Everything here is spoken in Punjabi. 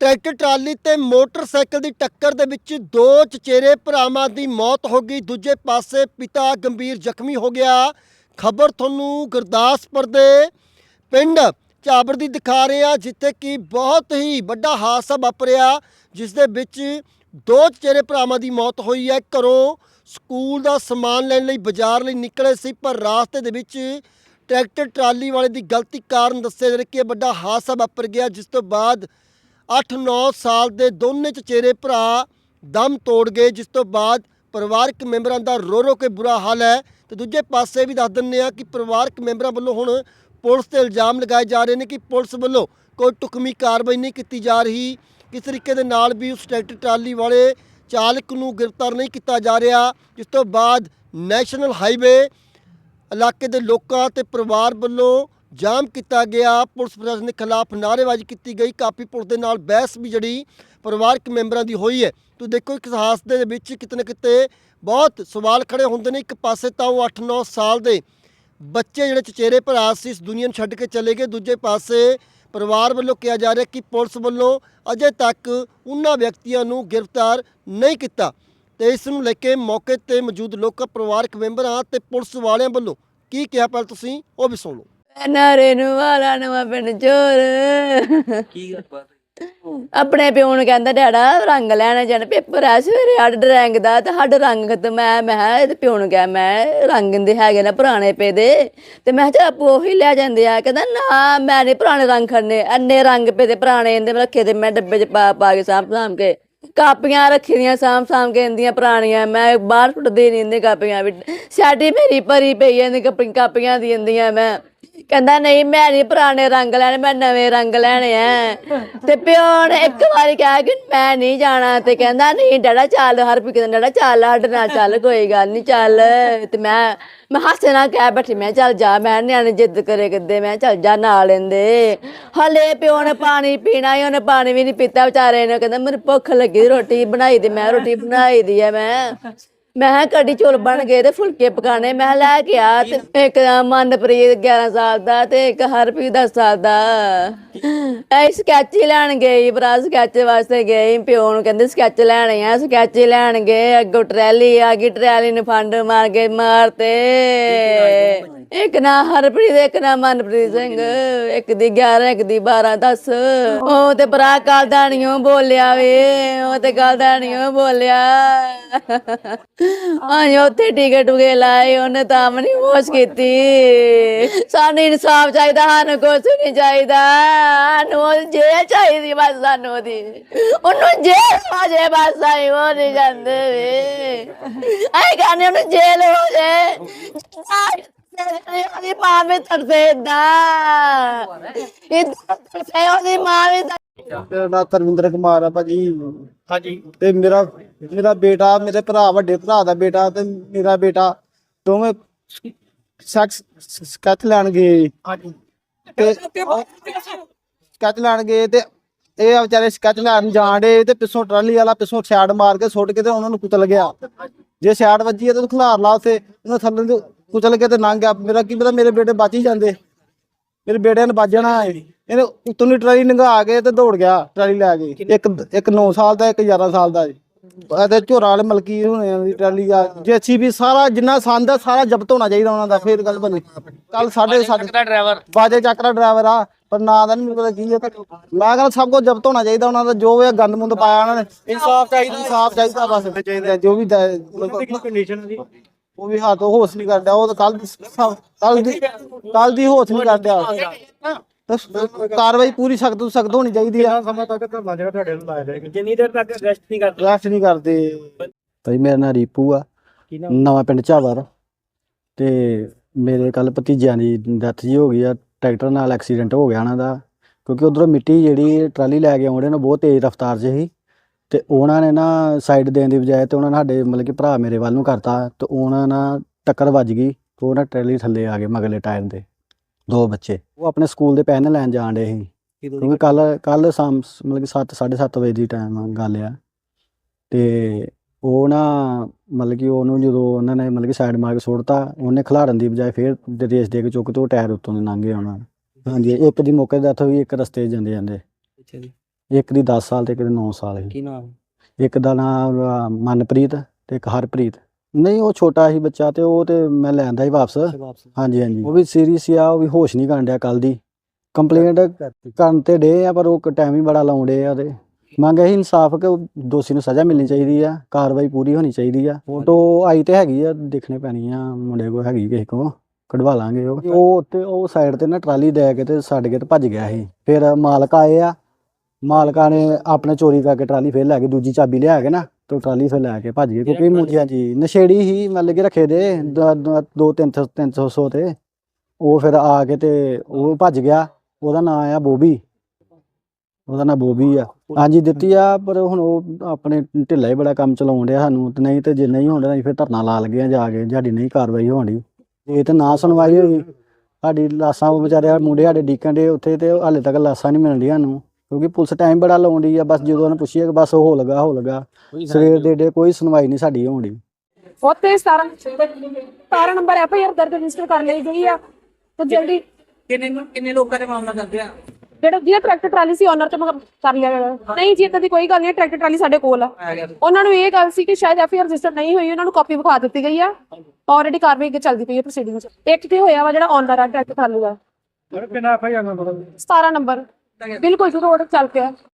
ਟਰੈਕਟਰ, ਟਰਾਲੀ ਤੇ ਮੋਟਰਸਾਈਕਲ ਦੀ ਟੱਕਰ ਦੇ ਵਿੱਚ ਦੋ ਚਚੇਰੇ ਭਰਾਵਾਂ ਦੀ ਮੌਤ ਹੋ ਗਈ। ਦੂਜੇ ਪਾਸੇ ਪਿਤਾ ਗੰਭੀਰ ਜ਼ਖਮੀ ਹੋ ਗਿਆ। ਖਬਰ ਤੁਹਾਨੂੰ ਗੁਰਦਾਸਪੁਰ ਦੇ ਪਿੰਡ ਚਾਬਰ ਦੀ ਦਿਖਾ ਰਹੇ ਆ ਜਿੱਥੇ ਕਿ ਬਹੁਤ ਹੀ ਵੱਡਾ ਹਾਦਸਾ ਵਾਪਰਿਆ ਜਿਸ ਦੇ ਵਿੱਚ ਦੋ ਚਚੇਰੇ ਭਰਾਵਾਂ ਦੀ ਮੌਤ ਹੋਈ ਹੈ। ਘਰੋਂ ਸਕੂਲ ਦਾ ਸਮਾਨ ਲੈਣ ਲਈ ਬਾਜ਼ਾਰ ਲਈ ਨਿਕਲੇ ਸੀ, ਪਰ ਰਾਸਤੇ ਦੇ ਵਿੱਚ ਟਰੈਕਟਰ, ਟਰਾਲੀ ਵਾਲੇ ਦੀ ਗਲਤੀ ਕਾਰਨ ਦੱਸਿਆ ਜਾ ਰਿਹਾ ਕਿ ਵੱਡਾ ਹਾਦਸਾ ਵਾਪਰ ਗਿਆ, ਜਿਸ ਤੋਂ ਬਾਅਦ 8-9 ਸਾਲ ਦੇ ਦੋਨੇ ਚਚੇਰੇ ਭਰਾ ਦਮ ਤੋੜ ਗਏ, ਜਿਸ ਤੋਂ ਬਾਅਦ ਪਰਿਵਾਰਕ ਮੈਂਬਰਾਂ ਦਾ ਰੋ ਰੋ ਕੇ ਬੁਰਾ ਹਾਲ ਹੈ। ਤੇ ਦੂਜੇ ਪਾਸੇ ਵੀ ਦੱਸ ਦਿੰਦੇ ਆ ਕਿ ਪਰਿਵਾਰਕ ਮੈਂਬਰਾਂ ਵੱਲੋਂ ਹੁਣ ਪੁਲਿਸ ਤੇ ਇਲਜ਼ਾਮ ਲਗਾਏ ਜਾ ਰਹੇ ਨੇ ਕਿ ਪੁਲਿਸ ਵੱਲੋਂ ਕੋਈ ਟੁਕਮੀ ਕਾਰਵਾਈ ਨਹੀਂ ਕੀਤੀ ਜਾ ਰਹੀ। ਕਿਸ ਤਰੀਕੇ ਦੇ ਨਾਲ ਵੀ ਉਸ ਟਰੈਕਟਰ ਟਰਾਲੀ ਵਾਲੇ ਚਾਲਕ ਨੂੰ ਗ੍ਰਿਫਤਾਰ ਨਹੀਂ ਕੀਤਾ ਜਾ ਰਿਹਾ, ਜਿਸ ਤੋਂ ਬਾਅਦ ਨੈਸ਼ਨਲ ਹਾਈਵੇ ਇਲਾਕੇ ਦੇ ਲੋਕਾਂ ਤੇ ਪਰਿਵਾਰ ਵੱਲੋਂ ਜਾਮ ਕੀਤਾ ਗਿਆ। ਪੁਲਿਸ ਪ੍ਰਸ਼ਾਸਨ ਦੇ ਖਿਲਾਫ ਨਾਅਰੇਬਾਜ਼ੀ ਕੀਤੀ ਗਈ। ਕਾਫੀ ਪੁਲਿਸ ਦੇ ਨਾਲ ਬਹਿਸ ਵੀ ਜਿਹੜੀ ਪਰਿਵਾਰਕ ਮੈਂਬਰਾਂ ਦੀ ਹੋਈ ਹੈ। ਤੁਸੀਂ ਦੇਖੋ, ਇੱਕ ਹਾਦਸੇ ਦੇ ਵਿੱਚ ਕਿਤੇ ਨਾ ਕਿਤੇ ਬਹੁਤ ਸਵਾਲ ਖੜੇ ਹੁੰਦੇ ਨੇ। ਇੱਕ ਪਾਸੇ ਤਾਂ ਉਹ 8-9 ਸਾਲ ਦੇ ਬੱਚੇ ਜਿਹੜੇ ਚਚੇਰੇ ਭਰਾ ਸੀ, ਇਸ ਦੁਨੀਆ ਨੂੰ ਛੱਡ ਕੇ ਚਲੇ ਗਏ। ਦੂਜੇ ਪਾਸੇ ਪਰਿਵਾਰ ਵੱਲੋਂ ਕਿਹਾ ਜਾ ਰਿਹਾ ਕਿ ਪੁਲਿਸ ਵੱਲੋਂ ਅਜੇ ਤੱਕ ਉਹਨਾਂ ਵਿਅਕਤੀਆਂ ਨੂੰ ਗ੍ਰਿਫਤਾਰ ਨਹੀਂ ਕੀਤਾ। ਤੇ ਇਸ ਨੂੰ ਲੈ ਕੇ ਮੌਕੇ ਤੇ ਮੌਜੂਦ ਲੋਕ, ਪਰਿਵਾਰਕ ਮੈਂਬਰਾਂ ਤੇ ਪੁਲਿਸ ਵਾਲਿਆਂ ਵੱਲੋਂ ਕੀ ਕਿਹਾ? ਪਰ ਤੁਸੀਂ ਉਹ ਵੀ ਸੁਣ ਲਓ। ਨਾਰੇ ਨੂੰ ਵਾਲਾ ਨਵਾਂ ਪਿੰਡ ਚੋਰ। ਕੀ ਗੱਲ ਬਾਤ ਆਪਣੇ ਪਿਓ ਨੂੰ ਕਹਿੰਦਾ ਡੈਡਾ ਰੰਗ ਲੈਣ ਜਾਣ। ਪੇਪਰ ਆ ਸਵੇਰੇ ਸਾਡਾ ਡਰੈਂਗ ਦਾ ਤੇ ਸਾਡਾ ਰੰਗ ਖਤਮ ਹੈ ਮੈਂ ਕਿਹਾ ਇਹਦੇ ਪਿਓ ਨੂੰ ਕਿਹਾ ਮੈਂ ਰੰਗ ਦੇ ਹੈਗੇ ਨਾ ਪੁਰਾਣੇ ਪੇ ਦੇ। ਤੇ ਮੈਂ ਕਿਹਾ ਆਪੋ ਉਹੀ ਲੈ ਜਾਂਦੇ ਆ। ਕਹਿੰਦਾ ਨਾ ਮੈਂ ਨਹੀਂ ਪੁਰਾਣੇ ਰੰਗ ਖੜਨੇ। ਅੰਨੇ ਰੰਗ ਪੇ ਦੇ ਪੁਰਾਣੇ ਇਹਦੇ ਰੱਖੇ ਤੇ ਮੈਂ ਡੱਬੇ 'ਚ ਪਾ ਪਾ ਕੇ ਸਾਂਭ ਸਾਂਭ ਕੇ। ਕਾਪੀਆਂ ਰੱਖੀ ਦੀਆਂ ਸਾਂਭ ਸਾਂਭ ਕੇ ਇੰਦੀਆਂ ਪੁਰਾਣੀਆਂ। ਮੈਂ ਬਾਹਰ ਸੁੱਟਦੀ ਨਹੀਂ ਇੰਦੇ ਕਾਪੀਆਂ ਵੀ। ਸਾਡੀ ਮੇਰੀ ਭਰੀ ਪਈ ਐ ਕਾਪੀਆਂ ਕਾਪੀਆਂ ਦੀ ਇੰਦੀਆਂ ਮੈਂ। ਕਹਿੰਦਾ, ਨਹੀਂ, ਮੈਂ ਨਹੀਂ ਪੁਰਾਣੇ ਰੰਗ ਲੈਣੇ, ਮੈਂ ਨਵੇਂ ਰੰਗ ਲੈਣੇ ਆ ਤੇ ਪਿਓ ਨੇ ਇੱਕ ਵਾਰੀ ਕਿਹਾ ਕਿ, ਮੈਂ ਨਹੀਂ ਜਾਣਾ। ਤੇ ਕਹਿੰਦਾ, ਨਹੀਂ, ਡੈਡਾ, ਚੱਲ ਹਰ ਵੀ ਕਹਿੰਦਾ, ਡੈਡਾ, ਚੱਲ, ਸਾਡੇ ਨਾਲ ਚੱਲ, ਕੋਈ ਗੱਲ ਨਹੀਂ ਚੱਲ। ਤੇ ਮੈਂ ਮੈਂ ਹਾਸੇ ਨਾਲ ਕਹਿ ਬੈਠੀ, ਮੈਂ ਚੱਲ ਜਾ, ਮੈਂ ਨਿਆਣੇ ਜਿੱਦ ਕਰੇ ਕਿੱਦੇ? ਮੈਂ ਚੱਲ ਜਾ, ਨਾਲ ਲੈਂਦੇ। ਹਲੇ ਪਿਓ ਨੇ ਪਾਣੀ ਪੀਣਾ ਹੀ ਉਹਨੇ ਪਾਣੀ ਵੀ ਨਹੀਂ ਪੀਤਾ ਵਿਚਾਰੇ ਨੇ। ਕਹਿੰਦਾ, ਮੈਨੂੰ ਭੁੱਖ ਲੱਗੀ ਰੋਟੀ ਬਣਾਈ ਤੇ ਮੈਂ ਰੋਟੀ ਬਣਾਈ ਦੀ ਆ ਮੈਂ। ਮੈਂ ਕਿਹਾ ਕੜੀ ਚੋਲ ਬਣ ਗਏ ਤੇ ਫੁਲਕੇ ਪਕਾਣੇ ਮੈਂ ਕਿਹਾ ਲੈ ਕੇ ਆ ਤੇ ਇੱਕ ਮਨਪ੍ਰੀਤ 11 ਸਾਲ ਦਾ ਤੇ ਇੱਕ ਹਰਪ੍ਰੀਤ 10 ਸਾਲ ਦਾ। ਐ ਸਕੈਚ ਹੀ ਲੈਣ ਗਏ ਭਰਾ ਸਕੈਚ ਵਾਸਤੇ ਗਏ ਪਿਓ ਨੂੰ ਕਹਿੰਦੇ ਸਕੈਚ ਲੈਣੇ ਆ, ਸਕੈਚ ਹੀ ਲੈਣ ਗਏ, ਅੱਗੋਂ ਟਰੈਲੀ ਆ ਗਈ, ਟਰੈਲੀ ਨੂੰ ਫੰਡ ਮਾਰ ਕੇ ਮਾਰਤੇ। ਇੱਕ ਨਾ ਹਰਪ੍ਰੀਤ, ਇੱਕ ਨਾ ਮਨਪ੍ਰੀਤ ਸਿੰਘ, ਇੱਕ ਦੀ 11 ਇੱਕ ਦੀ 12 10 ਉਹ ਤੇ ਭਰਾ ਕਾਲਦਾਣੀਓ ਬੋਲਿਆ ਵੇ, ਉਹ ਤੇ ਕਾਲਦਾਣੀਓ ਬੋਲਿਆ। ਹਾਂ ਉੱਥੇ ਟਿਕਟ ਉਗੇ ਲਾਏ, ਉਹਨੇ ਤਾਂ ਵੀ ਨਹੀਂ ਕੀਤੀ। ਸਾਨੂੰ ਇਨਸਾਫ ਚਾਹੀਦਾ, ਸਾਨੂੰ ਕੁਛ ਨਹੀਂ ਚਾਹੀਦਾ। ਸਾਨੂੰ ਜੇ ਚਾਹੀਦੀ ਬਸ, ਸਾਨੂੰ ਉਹਦੀ। ਉਹਨੂੰ ਜੇਲ੍ਹ ਹੋ ਜੇ ਬਸ ਆਈ ਉਹ ਨਹੀਂ ਜਾਂਦੇ ਵੇ। ਆਈ ਕਹਿੰਦੇ ਉਹਨੂੰ ਜੇਲ ਹੋ ਜੇ। ਉਹਦੀ ਮਾਂ ਵੀ ਤਰਸੇ ਦਾ ਇਹ ਤਰਸੇ ਉਹਦੀ ਮਾਂ ਵੀ ਮੇਰਾ ਨਾਮ ਤਰਵਿੰਦਰ ਕੁਮਾਰ ਆ ਭਾਜੀ। ਹਾਂਜੀ। ਤੇ ਮੇਰਾ ਮੇਰਾ ਬੇਟਾ ਮੇਰੇ ਭਰਾ ਵੱਡੇ ਭਰਾ ਦਾ ਬੇਟਾ ਤੇ ਮੇਰਾ ਬੇਟਾ ਦੋਵੇਂ ਸੈਕਸ ਸਕੈਚ ਲੈਣ ਗਏ। ਹਾਂਜੀ। ਤੇ ਸਕੈਚ ਲੈਣ ਗਏ ਤੇ ਇਹ ਵਿਚਾਰੇ ਸਕੈਚ ਲੈਣ ਜਾਣ ਡੇ ਤੇ ਪਿੱਛੋਂ ਟਰਾਲੀ ਵਾਲਾ ਪਿੱਛੋਂ ਛਾੜ ਮਾਰ ਕੇ ਸੁੱਟ ਕੇ ਤੇ ਉਹਨਾਂ ਨੂੰ ਕੁਚਲ ਗਿਆ ਜੇ ਛਾੜ ਵੱਜੀ ਤੇ ਉਹਨੂੰ ਖਿਲਾਰ ਲਾ ਉਥੇ ਉਹਨਾਂ ਥੱਲੇ ਨੂੰ ਕੁਚਲ ਕੇ ਤੇ ਲੰਘ ਗਿਆ। ਮੇਰਾ ਕੀ ਪਤਾ ਮੇਰੇ ਬੇਟੇ ਬਚ ਹੀ ਜਾਂਦੇ। ਮੇਰੇ ਬੇਟੇ ਨੇ ਵੱਜ ਜਾਣਾ ਇਹਨੇ ਉੱਤੋਂ ਦੀ ਟਰਾਲੀ ਲੰਘਾ ਕੇ ਤੇ ਦੌੜ ਗਿਆ ਟਰਾਲੀ ਲੈ ਕੇ। ਇੱਕ ਇੱਕ 9 ਸਾਲ ਦਾ ਇੱਕ 11 ਸਾਲ ਦਾ ਜੀ। ਤੇ ਝੋਰਾ ਵਾਲੇ ਮਲਕੀ ਹੋਣੇ ਆ ਦੀ ਟਰਾਲੀ ਆ। ਜੇਸੀ ਵੀ ਸਾਰਾ ਜਿੰਨਾ ਸੰਦ ਆ ਸਾਰਾ ਜ਼ਬਤ ਹੋਣਾ ਚਾਹੀਦਾ ਉਹਨਾਂ ਦਾ ਫੇਰ ਗੱਲ ਬਣੀ। ਕੱਲ ਸਾਡੇ ਸਾਡੇ ਦਾ ਡਰਾਈਵਰ ਬਾਜੇ ਚੱਕ ਦਾ ਡਰਾਈਵਰ ਆ ਪਰ ਨਾਂ ਦਾ ਨਹੀਂ ਪਤਾ ਕੀ ਹੈ ਮੈਂ ਕਹਿੰਦਾ ਸਭ ਕੁਝ ਜ਼ਬਤ ਹੋਣਾ ਚਾਹੀਦਾ ਉਹਨਾਂ ਦਾ ਜੋ ਇਹ ਗੰਦ ਮੁੰਦ ਪਾਇਆ ਉਹਨਾਂ ਨੇ। ਇਨਸਾਫ ਚਾਹੀਦਾ। ਇਨਸਾਫ ਚਾਹੀਦਾ ਬਸ। ਚਾਹੀਦਾ। ਜੋ ਵੀ ਕੰਡੀਸ਼ਨ ਦੀ ਉਹ ਵੀ ਹੱਥ ਹੋਸ਼ ਨਹੀਂ ਕਰਦਾ ਉਹ ਤਾਂ ਕੱਲ ਕੱਲ ਦੀ ਕੱਲ ਦੀ ਹੋਸ਼ ਨਹੀਂ ਕਰਦਾ ਕਾਰਵਾਈ ਪੂਰੀ ਸਖਤ ਤੋਂ ਸਖਤ ਹੋਣੀ ਚਾਹੀਦੀ ਆ। ਸਮਾਂ ਤੱਕ ਧਰਨਾ ਜਿਹੜਾ ਤੁਹਾਡੇ ਨੂੰ ਲਾਇਆ ਜਾਏਗਾ। ਜਿੰਨੀ ਦੇਰ ਤੱਕ ਅਰੈਸਟ ਨਹੀਂ ਕਰਦੇ। ਰੈਸਟ ਨਹੀਂ ਕਰਦੇ। ਭਾਈ ਮੇਰਾ ਨਾਂ ਰੀਪੂ ਆ। ਨਵਾਂ ਪਿੰਡ ਝਾਵਰ ਤੇ। ਮੇਰੇ ਕੱਲ ਭਤੀਜਿਆਂ ਦੀ ਡੈਥ ਜੀ ਹੋ ਗਈ ਆ। ਟਰੈਕਟਰ ਨਾਲ ਐਕਸੀਡੈਂਟ ਹੋ ਗਿਆ ਉਹਨਾਂ ਦਾ। ਕਿਉਂਕਿ ਉਧਰੋਂ ਮਿੱਟੀ ਜਿਹੜੀ ਟਰਾਲੀ ਲੈ ਕੇ ਆਉਂਦੇ ਨੇ ਬਹੁਤ ਤੇਜ਼ ਰਫ਼ਤਾਰ 'ਚ ਸੀ ਤੇ ਉਹਨਾਂ ਨੇ ਨਾ ਸਾਈਡ ਦੇਣ ਦੀ ਬਜਾਏ ਤੇ ਉਹਨਾਂ ਨੇ ਸਾਡੇ ਮਤਲਬ ਕਿ ਭਰਾ ਮੇਰੇ ਵੱਲ ਨੂੰ ਕਰਤਾ ਤੇ ਉਹਨਾਂ ਨਾਲ ਟੱਕਰ ਵੱਜ ਗਈ ਤੇ ਉਹਨਾਂ ਟਰਾਲੀ ਥੱਲੇ ਆ ਗਏ ਮਗਲੇ ਟਾਇਰ ਦੇ ਦੋ ਬੱਚੇ। ਉਹ ਆਪਣੇ ਸਕੂਲ ਦੇ ਪੈਨ ਲੈਣ ਜਾਣ ਡੇ ਸੀ। ਕਿਉਂਕਿ ਕੱਲ ਕੱਲ ਸ਼ਾਮ ਮਤਲਬ ਕਿ 7 7:30 ਵਜੇ ਦੀ ਟਾਈਮ ਗੱਲ ਆ। ਤੇ ਉਹ ਨਾ ਮਤਲਬ ਕਿ ਉਹਨੂੰ ਜਦੋਂ ਉਹਨਾਂ ਨੇ ਮਤਲਬ ਕਿ ਸਾਈਡ ਮਾਰ ਕੇ ਸੁੱਟਤਾ ਉਹਨੇ ਖਿਲਾਰਨ ਦੀ ਬਜਾਏ ਫੇਰ ਰੇਸ ਦੇ ਕੇ ਚੁੱਕ ਤੇ ਟਾਇਰ ਉੱਤੋਂ ਦੀ ਲੰਘ ਉਹਨਾਂ ਦਾ। ਹਾਂਜੀ ਇੱਕ ਦੀ ਮੌਕੇ ਦਾ ਹੋਈ ਇੱਕ ਰਸਤੇ ਜਾਂਦੇ ਜਾਂਦੇ ਅੱਛਾ ਜੀ। ਇੱਕ ਦੀ 10 ਸਾਲ ਤੇ ਇੱਕ ਦੀ 9 ਸਾਲ ਸੀ। ਕੀ ਨਾਮ? ਇੱਕ ਦਾ ਨਾਮ ਮਨਪ੍ਰੀਤ ਤੇ ਇੱਕ ਹਰਪ੍ਰੀਤ। ਨਹੀਂ ਉਹ ਛੋਟਾ ਸੀ ਬੱਚਾ ਤੇ ਉਹ ਤੇ ਮੈਂ ਲੈਂਦਾ ਹੀ ਵਾਪਸ। ਹਾਂਜੀ ਹਾਂਜੀ। ਉਹ ਵੀ ਸੀਰੀਅਸ ਆ ਉਹ ਵੀ ਹੋਸ਼ ਨਹੀਂ ਕਰਨ ਡਿਆ ਕੱਲ ਦੀ। ਕੰਪਲੇਂਟ ਕਰਨ ਤੇ ਡੇ ਆ ਪਰ ਉਹ ਟਾਈਮ ਹੀ ਬੜਾ ਲਾਉਂਦੇ ਆ ਤੇ ਮੰਗ ਇਹੀ ਇਨਸਾਫ ਕਿ ਉਹ ਦੋਸ਼ੀ ਨੂੰ ਸਜ਼ਾ ਮਿਲਣੀ ਚਾਹੀਦੀ ਆ ਕਾਰਵਾਈ ਪੂਰੀ ਹੋਣੀ ਚਾਹੀਦੀ ਆ। ਫੋਟੋ ਆਈ ਤੇ ਹੈਗੀ ਆ ਦੇਖਣੇ ਪੈਣੀ ਆ ਮੁੰਡੇ ਕੋ ਹੈਗੀ ਕਿਸੇ ਕੋ ਕਢਵਾ ਲਾਂਗੇ ਉਹ। ਉਹ ਉੱਤੇ ਉਹ ਸਾਈਡ ਤੇ ਨਾ ਟਰਾਲੀ ਦੇ ਕੇ ਤੇ ਛੱਡ ਕੇ ਤੇ ਭੱਜ ਗਿਆ ਸੀ। ਫਿਰ ਮਾਲਕ ਆਏ ਆ ਮਾਲਕਾਂ ਨੇ ਆਪਣੇ ਚੋਰੀ ਕਰਕੇ ਟਰਾਲੀ ਫੇਰ ਲੈ ਕੇ ਦੂਜੀ ਚਾਬੀ ਲਿਆ ਕੇ ਨਾ ਤੇ ਟਰਾਲੀ ਫੇਰ ਲੈ ਕੇ ਭੱਜ ਗਏ ਕਿਉਂਕਿ ਮੁੰਡਿਆਂ ਜੀ ਨਸ਼ੇੜੀ ਹੀ ਮਤਲਬ ਕਿ ਰੱਖੇ ਦੇ ਦ- ਦ- ਦੋ ਤਿੰਨ ਸੌ- ਤਿੰਨ ਸੌ ਸੌ ਤੇ। ਉਹ ਫਿਰ ਆ ਕੇ ਤੇ ਉਹ ਭੱਜ ਗਿਆ ਉਹਦਾ ਨਾਂ ਆ ਬੋਬੀ। ਉਹਦਾ ਨਾਂ ਬੋਬੀ ਆ। ਹਾਂਜੀ ਦਿੱਤੀ ਆ ਪਰ ਹੁਣ ਉਹ ਆਪਣੇ ਢਿੱਲਾ ਹੀ ਬੜਾ ਕੰਮ ਚਲਾਉਣ ਡਿਆ ਸਾਨੂੰ ਤੇ ਨਹੀਂ ਤੇ ਜੇ ਨਹੀਂ ਹੁੰਦਾ ਅਸੀਂ ਫਿਰ ਧਰਨਾ ਲਾ ਲਗੇ ਆ ਜਾ ਕੇ ਸਾਡੀ ਨਹੀਂ ਕਾਰਵਾਈ ਹੋਣੀ। ਇਹ ਤੇ ਨਾ ਸੁਣਵਾਈ ਹੋਈ ਸਾਡੀ ਲਾਸਾਂ ਉਹ ਵਿਚਾਰੇ ਮੁੰਡੇ ਸਾਡੇ ਡੀਕਨ ਦੇ ਉੱਥੇ ਤੇ ਹਾਲੇ ਤੱਕ ਲਾਸਾਂ ਨਹੀਂ ਮਿਲਣ ਡੀਆਂ ਨੂੰ ਕਿਉਂਕਿ ਪੁਲਿਸ ਟਾਈਮ ਬੜਾ ਲਾਉਂਦੀ ਆ ਬਸ ਜਦੋਂ ਉਹਨੇ ਪੁੱਛੀਏ ਕਿ ਬਸ ਹੋ ਲਗਾ ਹੋ ਲਗਾ। ਸਵੇਰ ਦੇ ਡੇ ਕੋਈ ਸੁਣਵਾਈ ਨਹੀਂ ਸਾਡੀ ਹੋਣੀ ਉੱਥੇ 17 17 ਨੰਬਰ ਐਫ ਆਈ ਆਰ ਦਰਜ ਰਜਿਸਟਰ ਕਰ ਲਈ ਗਈ ਆ। ਤੇ ਜਲਦੀ ਕਿੰਨੇ ਕਿੰਨੇ ਲੋਕਾਂ ਦੇ ਮਾਮਲਾ ਕਰਦੇ ਆ? ਜਿਹੜਾ ਜਿਹਦਾ ਟਰੈਕਟਰ ਟਰਾਲੀ ਸੀ ਓਨਰ ਤੇ ਮਗਰ ਕਰ ਲਿਆ ਗਿਆ। ਨਹੀਂ ਜੀ ਏਦਾਂ ਦੀ ਕੋਈ ਗੱਲ ਨਹੀਂ ਟਰੈਕਟਰ ਟਰਾਲੀ ਸਾਡੇ ਕੋਲ ਆ। ਉਹਨਾਂ ਨੂੰ ਇਹ ਗੱਲ ਸੀ ਕਿ ਸ਼ਾਇਦ ਐਫ ਆਈ ਆਰ ਰਜਿਸਟਰ ਨਹੀਂ ਹੋਈ ਉਹਨਾਂ ਨੂੰ ਕਾਪੀ ਵਿਖਾ ਦਿੱਤੀ ਗਈ ਆ। ਆਲਰੇਡੀ ਕਾਰਵਾਈ ਅੱਗੇ ਚੱਲਦੀ ਪਈ ਹੈ ਪ੍ਰੋਸੀਡਿੰਗ ਚ। ਇੱਕ ਤੇ ਹੋਇਆ ਵਾ ਜਿਹੜਾ ਓਨਰ ਆ ਟਰੈਕਟਰ ਟਰਾਲੀ ਦਾ। ਕਿੰਨਾ F I R number. 17 number ਬਿਲਕੁਲ ਰੋਡ ਚੱਲ ਪਿਆ।